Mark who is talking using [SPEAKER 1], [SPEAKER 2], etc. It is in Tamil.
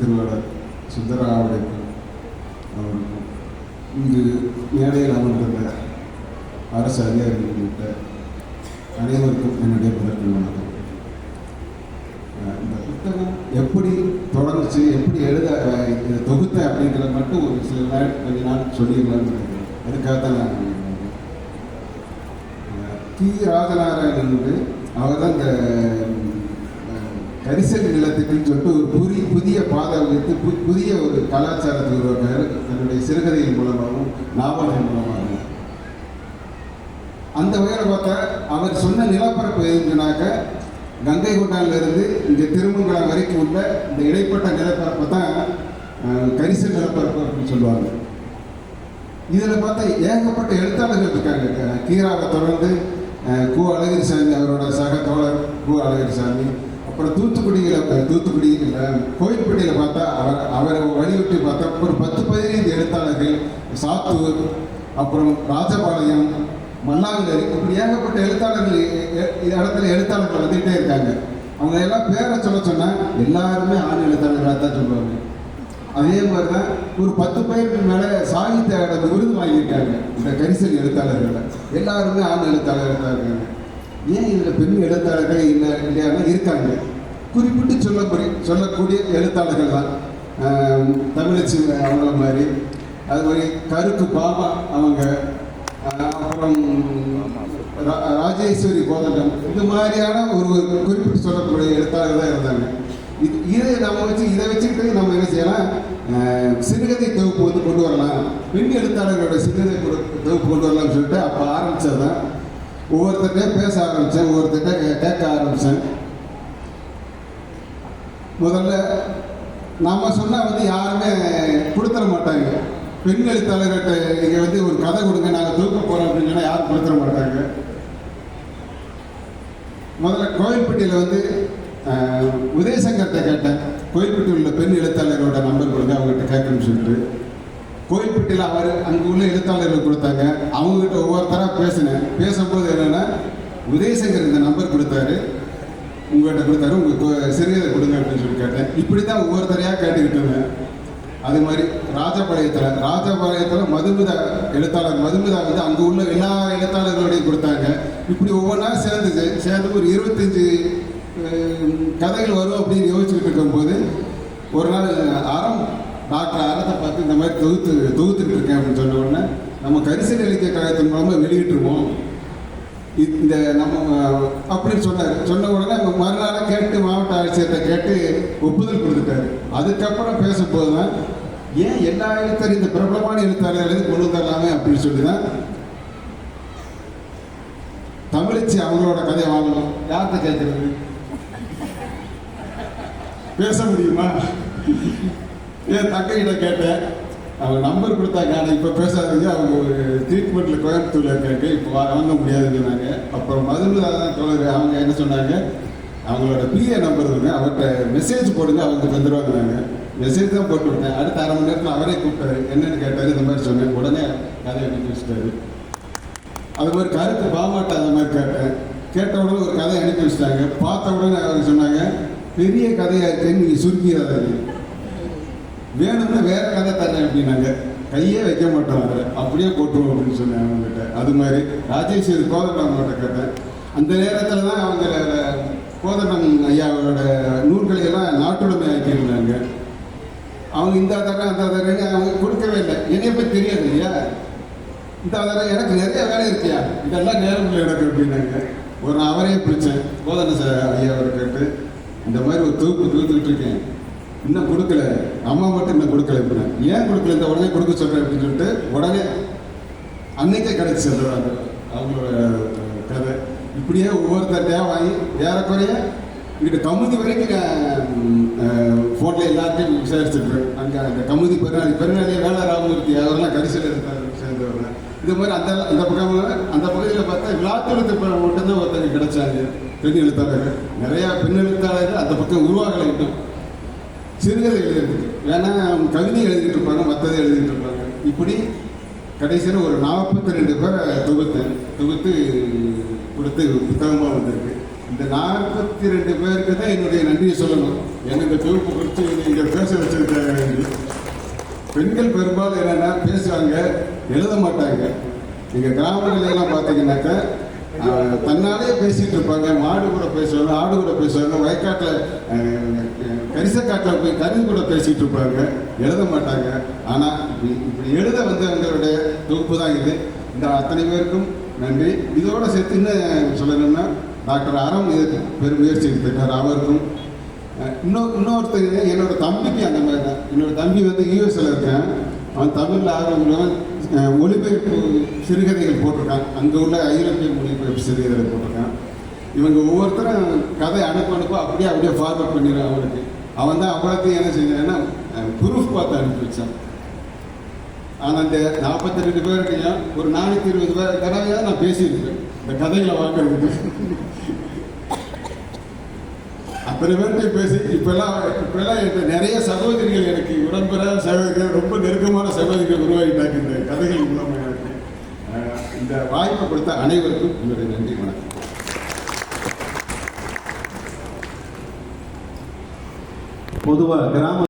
[SPEAKER 1] திருவாளர் சுந்தராவுடைக்கும் அவருக்கும் இங்கு மேடையில் அமர்ந்துள்ள அரசு அதிகாரிகள் உள்ளிட்ட அனைவருக்கும் என்னுடைய முதற்கண் வணக்கம். இந்த புத்தகம் எப்படி தொடங்குச்சு எப்படி எழுத அஹ் தொகுத்தேன் அப்படிங்கிறத மட்டும் ஒரு சில நாள் கொஞ்ச நாள் சொல்லிடலாம்னு நினைக்கிறேன். அதுக்காக தான் நான் வந்தேன். கி. ராஜநாராயணன் வந்து அவர் தான் இந்த அஹ், கரிசல் நிலத்துக்குன்னு சொல்லிட்டு ஒரு புரி புதிய பாதை வைத்து பு- புதிய ஒரு கலாச்சாரத்தை உருவாக்கினார் தன்னுடைய சிறுகதையின் மூலமாகவும் நாவல்கள் மூலமாகவும். அந்த வகையில் பார்த்தா அவர் சொன்ன நிலப்பரப்பு எதுனாக்க கங்கை கொண்டாலிருந்து இங்கே திருமங்கலம் வரைக்கும் உள்ள இந்த இடைப்பட்ட நிலப்பரப்பை தான் கரிசல் நிலப்பரப்பு அப்படின்னு சொல்லுவாங்க. இதில் பார்த்தா ஏகப்பட்ட எழுத்தாளர்கள் இருக்காங்க. கீராவை தொடர்ந்து அஹ், கு அழகிரிசாமி அவரோட சக தோழர் கு அழகிரிசாமி அப்புறம் தூத்துக்குடியில் தூத்துக்குடியில் கோயில்பட்டியில் பார்த்தா அவர் அவரை வழிவிட்டு பார்த்தா ஒரு பத்து பதினைந்து எழுத்தாளர்கள் சாத்தூர் அப்புறம் ராஜபாளையம் மல்லாவிலரி இப்படி ஏகப்பட்ட எழுத்தாளர்கள் இடத்துல எழுத்தாளர்கள் வந்துகிட்டே இருக்காங்க. அவங்க எல்லாம் பேரை சொல்ல சொன்னால் எல்லாருமே ஆண் எழுத்தாளர்களாக தான் சொல்லுவாங்க. அதே மாதிரி தான் ஒரு பத்து பேருக்கு மேலே சாகித்ய விருது வாங்கியிருக்காங்க இந்த கரிசல் எழுத்தாளர்கள் எல்லாருமே ஆண் எழுத்தாளர்களாக தான் இருக்காங்க. ஏன் இதில் பெண் எழுத்தாளர்கள் இல்லை இல்லையானா இருக்காங்க. குறிப்பிட்டு சொல்லக்கூடிய சொல்லக்கூடிய எழுத்தாளர்கள் தான் தமிழச்சி அவங்கள மாதிரி. அது மாதிரி கருக்கு பாபா அவங்க அப்புறம் ரா- ராஜேஸ்வரி கோதண்டம். இந்த மாதிரியான ஒரு ஒரு குறிப்பிட்டு சொல்லக்கூடிய எழுத்தாளர்கள் தான் இருந்தாங்க. இது இதை நம்ம வச்சு இதை வச்சுக்கிட்டு நம்ம என்ன செய்யலாம்? சிறுகதை தொகுப்பு வந்து கொண்டு வரலாம். பெண் எழுத்தாளர்களோட சிறுகதை கொடு- தொகுப்பு கொண்டு வரலாம்னு சொல்லிட்டு அப்போ ஆரம்பித்தது தான் ஒவ்வொருத்தர்கிட்ட பேச ஆரம்பித்தேன் ஒவ்வொருத்தர்கிட்ட கேட்க ஆரம்பித்தேன் முதல்ல நம்ம சொன்னால் வந்து யாருமே கொடுத்துட மாட்டாங்க. பெண் எழுத்தாளர்கிட்ட நீங்கள் வந்து ஒரு கதை கொடுங்க நாங்கள் தூக்க போகிறோம் அப்படின்னு சொன்னால் யாரும் கொடுத்துட மாட்டாங்க. முதல்ல கோயில்பட்டியில் வந்து உதயசங்கர்கிட்ட கேட்டேன். கோயில்பட்டியில் உள்ள பெண் எழுத்தாளர்களோட நம்பர் கொடுங்க அவங்ககிட்ட கேட்கணும்னு சொல்லிட்டு. கோயில்பட்டியில் அவர் அங்கே உள்ள எழுத்தாளர்கள் கொடுத்தாங்க. அவங்ககிட்ட ஒவ்வொருத்தராக பேசினேன். பேசும்போது என்னென்னா உதயசங்கர் இந்த நம்பர் கொடுத்தாரு. உங்கள்கிட்ட கொடுத்தாரு உங்கள் சிறுகதை கொடுங்க அப்படின்னு சொல்லி கேட்டேன். இப்படி தான் ஒவ்வொருத்தரையாக கேட்டுக்கிட்டு இருந்தேன் அது மாதிரி ராஜபாளையத்தில் ராஜபாளையத்தில் மதுமிதா எழுத்தாளர் மதுமிதா வந்து அங்கே உள்ள எல்லா எழுத்தாளர்களோடையும் கொடுத்தாங்க. இப்படி ஒவ்வொன்றா சேர்ந்துச்சு சேர்ந்து ஒரு இருபத்தஞ்சி கதைகள் வரும் அப்படின்னு யோசிச்சுட்டு இருக்கும்போது ஒரு நாள் அறம் டாக்டர் அறத்தை பார்த்து இந்த மாதிரி தொகுத்து தொகுத்துட்டு இருக்கேன் அப்படின்னு சொன்ன உடனே நம்ம கரிசல் இலக்கிய கழகத்தின் மூலமாக வெளியிட்டுருவோம். இந்த நம்ம அப்படின்னு சொன்னார். சொன்ன உடனே அவங்க மறுநாள் கேட்டு மாவட்ட ஆட்சியர்கிட்ட கேட்டு ஒப்புதல் கொடுத்துட்டாரு. அதுக்கப்புறம் பேசும்போது தான் ஏன் எல்லா எழுத்தாளர் இந்த பிரபலமான எழுத்தாளர்களையும் கொண்டு வந்துடலாமே அப்படின்னு சொல்லி தான் தமிழிச்சு அவங்களோட கதையை வாங்கணும். யார்கிட்ட கேட்கறது? பேச முடியுமா? ஏன் தக்கையிட கேட்டேன். அவங்க நம்பர் கொடுத்தாங்க. ஆனால் இப்போ பேசாதீங்க. அவங்க ஒரு ட்ரீட்மெண்ட்டில் கோயம்புத்தூரில் இருக்காங்க. இப்போ வாங்க முடியாதுன்னு சொன்னாங்க. அப்புறம் மதுமிதா தான் தோழர் அவங்க என்ன சொன்னாங்க? அவங்களோட பிஏ நம்பர் இருக்கு. அவர்கிட்ட மெசேஜ் போடுங்க. அவங்க தந்துடுவாங்க மெசேஜ் தான் போட்டு விட்டேன் அடுத்த அரை மணி நேரத்தில் அவரே கூப்பிட்டாரு. என்னன்னு கேட்டார். இந்த மாதிரி சொன்னேன். உடனே கதையை அனுப்பி வச்சுட்டாரு. அது மாதிரி கருத்து பாமாட்ட அந்த மாதிரி கேட்டேன். கேட்ட உடனே ஒரு கதை அனுப்பி வச்சுட்டாங்க. பார்த்த உடனே அவங்க சொன்னாங்க பெரிய கதையாக இருக்கேன்னு நீங்கள் சுருக்கிறாதீங்க வேணும்னா வேற கதை தரேன் அப்படின்னாங்க. கையே வைக்க மாட்டோம் அதில் அப்படியே போட்டுருவோம் அப்படின்னு சொன்னேன் அவங்ககிட்ட. அது மாதிரி ராஜேஸ்வரி கோதண்டம் அவங்ககிட்ட கேட்டேன் அந்த நேரத்தில் தான் அவங்க கோதண்டம் ஐயாவோட நூல்களை எல்லாம் நாட்டுடைமை ஆக்கியிருந்தாங்க. அவங்க இந்த தரேன் அந்த தரேன்னு அவங்க கொடுக்கவே இல்லை. என்னைய பற்றி தெரியாது இல்லையா? இந்த தடவை எனக்கு நிறைய வேலை இருக்கியா? இதெல்லாம் நேரம் எனக்கு அப்படின்னாங்க. ஒரு நான் அவரையே பிடிச்சேன். கோதண்ட ஐயாவை ஐயா அவரை கேட்டு இந்த மாதிரி ஒரு தொகுப்பு தொகுத்துக்கிட்டு இருக்கேன். இன்னும் கொடுக்கல. அம்மா மட்டும் இந்த கொடுக்கல அப்படின்னா ஏன் கொடுக்கல? இந்த உடனே கொடுக்க சொல்கிறேன் அப்படின்னு சொல்லிட்டு உடனே அன்னைக்கே கிடைச்சி சொல்கிறாங்க அவங்களோட கதை. இப்படியே ஒவ்வொருத்தர்கிட்டயா வாங்கி ஏறக்குறைய இங்கிட்ட கமுதி வரைக்கும் ஃபோட்டோ எல்லாத்தையும் விசாரிச்சிருக்கேன் அங்கே அந்த கமுதி பெருநாளி பெருநாளியே வேலை ராமமூர்த்தி அவரெல்லாம் கரிசல் எடுத்தார் சேர்ந்தவர்கள் இது மாதிரி அந்த அந்த பக்கம் அந்த பகுதியில் பார்த்தா விழாத்தெழுத்து மட்டும்தான் ஒருத்தங்க கிடைச்சாங்க. பெண் எழுத்தாளர்கள். நிறையா பெண் எழுத்தாளர்கள் அந்த பக்கம் உருவாகலை சிறுகதை எழுதிருக்கு வேணா கவிதை எழுதிட்டு இருப்பாங்க மற்றதை எழுதிட்டு இருப்பாங்க. இப்படி கடைசியில் ஒரு நாற்பத்தி ரெண்டு பேரை தொகுத்தேன். தொகுத்து கொடுத்து புத்தகமாக வந்திருக்கு. இந்த நாற்பத்தி ரெண்டு பேருக்கு தான் என்னுடைய நன்றியை சொல்லணும். எனக்கு இந்த தொகுப்பு குறித்து இங்கே பேச வச்சிருக்காங்க. பெண்கள் பெரும்பாலும் என்னென்னா பேசுவாங்க எழுத மாட்டாங்க. நீங்கள் கிராமங்கள் எல்லாம் பார்த்தீங்கன்னாக்கா தன்னாலே பேசிட்டு இருப்பாங்க. மாடு கூட பேசுவாங்க ஆடு கூட பேசுவாங்க வயக்காட்டில் கரிசக்காட்டில் போய் கருது கூட பேசிட்டு இருப்பாங்க. எழுத மாட்டாங்க. ஆனால் இப்படி எழுத வந்தவங்களுடைய தொகுப்பு தான் இது. இந்த அத்தனை பேருக்கும் நன்றி. இதோட சேர்த்து என்ன சொல்லணும்னா டாக்டர் அறம் இதற்கு பெரும் முயற்சி எடுத்துட்டார் அவருக்கும் இன்னொரு இன்னொருத்தர் என்னோட தம்பிக்கு அந்த மாதிரி தான். என்னோட தம்பி வந்து யூஎஸ்ல இருக்கேன். அவன் தமிழில் ஆர்வம் மொழிபெயர்ப்பு சிறுகதைகள் போட்டிருக்கான் அங்கே உள்ள ஐரோப்பிய மொழிபெயர்ப்பு சிறுகதைகள் போட்டிருக்கான் இவங்க ஒவ்வொருத்தரும் கதை அனுப்ப அனுப்ப அப்படியே அப்படியே ஃபார்வர்ட் பண்ணிடுறான் அவனுக்கு அவன் தான் அவ்வளோத்தையும் என்ன செஞ்சான்னா ப்ரூஃப் பார்த்து அனுப்பி வச்சான். ஆனால் அந்த நாற்பத்தி ரெண்டு பேருக்கையும் ஒரு நானூற்றி இருபது பேர் தடவையாக நான் பேசியிருக்கேன் இந்த கதைகளை வாங்குறதுக்கு அத்தனை பேர்கிட்ட பேசி இப்பெல்லாம் இப்பெல்லாம் எனக்கு நிறைய சகோதரிகள் எனக்கு உடம்பெற சகோதரிகள் ரொம்ப நெருக்கமான சகோதரிகள் உருவாகிட்டாங்க இந்த கதைகள் மூலமாக எனக்கு. அஹ் இந்த வாய்ப்பை கொடுத்த அனைவருக்கும் உங்களுடைய நன்றி வணக்கம்.
[SPEAKER 2] பொதுவாக கிராம